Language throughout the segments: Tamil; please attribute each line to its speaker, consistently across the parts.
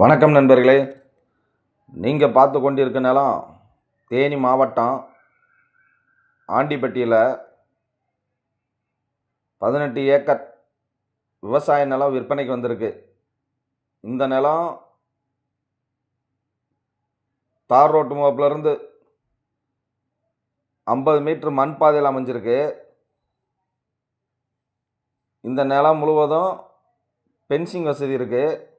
Speaker 1: வணக்கம் நண்பர்களே. நீங்கள் பார்த்து கொண்டிருக்க நிலம் தேனி மாவட்டம் ஆண்டிப்பட்டியில் பதினெட்டு ஏக்கர் விவசாய நிலம் விற்பனைக்கு வந்திருக்கு. இந்த நிலம் தார் ரோட்டு முகப்புலேருந்து ஐம்பது மீட்ரு மண் பாதையில் அமைஞ்சிருக்கு. இந்த நிலம் முழுவதும் பென்சிங் வசதி இருக்குது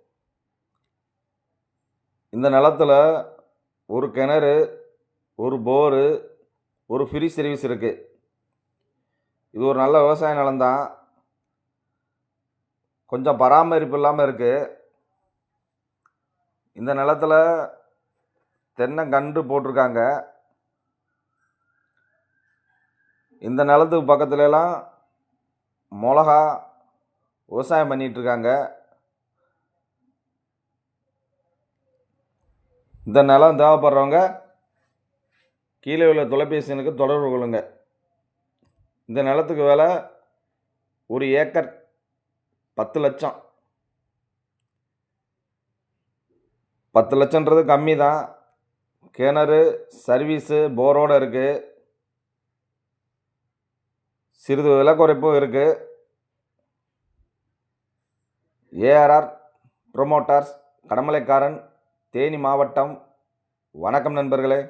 Speaker 1: இந்த நிலத்தில் ஒரு கிணறு ஒரு போரு ஒரு ஃப்ரீ சர்வீஸ் இருக்குது இது ஒரு நல்ல விவசாய நிலம்தான் கொஞ்சம் பராமரிப்பு இல்லாமல் இருக்குது இந்த நிலத்தில் தென்னங்கன்று போட்டிருக்காங்க. இந்த நிலத்துக்கு பக்கத்துலலாம் மிளகா விவசாயம் பண்ணிகிட்ருக்காங்க இந்த நிலம் தேவைப்படுறவங்க கீழே உள்ள தொலைபேசி தொடர்பு கொள்ளுங்க. இந்த நிலத்துக்கு விலை ஒரு ஏக்கர் பத்து லட்சம். பத்து லட்சன்றது கம்மி தான். கிணறு சர்வீஸு போரோடு இருக்குது சிறிது விலை குறைப்பும் இருக்குது ஏஆர்ஆர் ப்ரொமோட்டார்ஸ் கடமலைக்காரன் தேனி மாவட்டம். வணக்கம் நண்பர்களே.